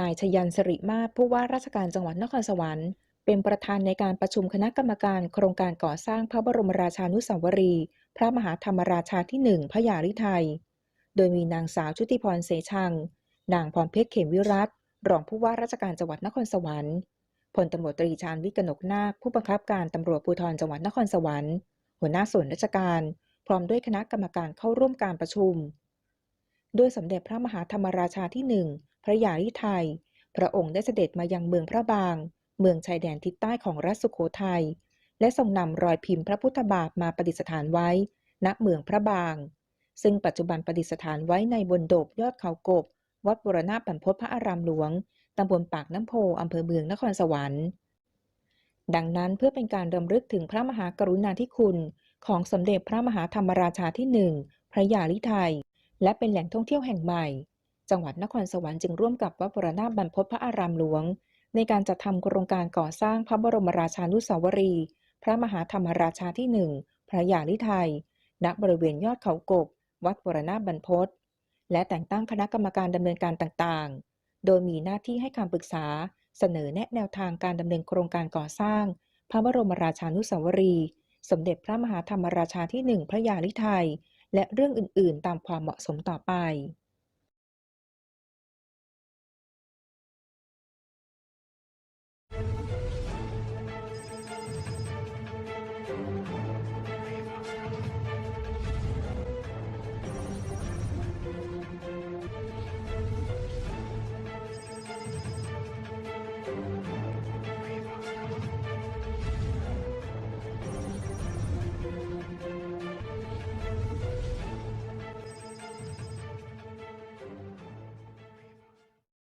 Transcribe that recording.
นายชยันสริมาศผู้ว่าราชการจังหวัดนครสวรรค์ เป็นประธานในการประชุมคณะกรรมการโครงการก่อสร้างพระบรมราชานุสาวรีย์พระมหาธรรมราชาที่หนึ่งพระยาริไทย โดยมีนางสาวชุติพรเสชัง นางพรเพชรเขมวิรัตรองผู้ว่าราชการจังหวัดนครสวรรค์พลตำรวจตรีชาญวิกนกนาค ผู้บังคับการตำรวจภูธรจังหวัดนครสวรรค์ หัวหน้าส่วนราชการ พร้อมด้วยคณะกรรมการเข้าร่วมการประชุม โดยสมเด็จพระมหาธรรมราชาที่หนึ่ง พระยาริไทย พระองค์ได้เสด็จมายังเมืองพระบาง เมืองชายแดนทิศใต้ของรัฐสุโขทัย และทรงนำรอยพิมพ์พระพุทธบาทมาประดิษฐานไว้ ณ เมืองพระบาง ซึ่งปัจจุบันประดิษฐานไว้ในบนโดบยอดเขากบ วัดบรณะบรรพตพระอารามหลวง ตำบลปากน้ำโพอำเภอเมืองนครสวรรค์ ดังนั้นเพื่อเป็นการรำลึกถึงพระมหากรุณาธิคุณของสมเด็จพระมหาธรรมราชาที่หนึ่งพระยาลิไทย และเป็นแหล่งท่องเที่ยวแห่งใหม่ จังหวัดนครสวรรค์จึงร่วมกับวัดบรณะบรรพตพระอารามหลวง ในการจัดทำโครงการก่อสร้างพระบรมราชานุสาวรี พระมหาธรรมราชาที่หนึ่งพระยาลิไทย ณบริเวณยอดเขากบ วัดบรณะบรรพตและแต่งตั้งคณะกรรมการดำเนินการต่างๆ โดยมีหน้าที่ให้คำปรึกษาเสนอแนะแนวทางการดำเนินโครงการก่อสร้าง พระบรมราชานุสาวรี สมเด็จพระมหาธรรมราชาที่หนึ่งพระยาลิไทย และเรื่องอื่นๆ ตามความเหมาะสมต่อไป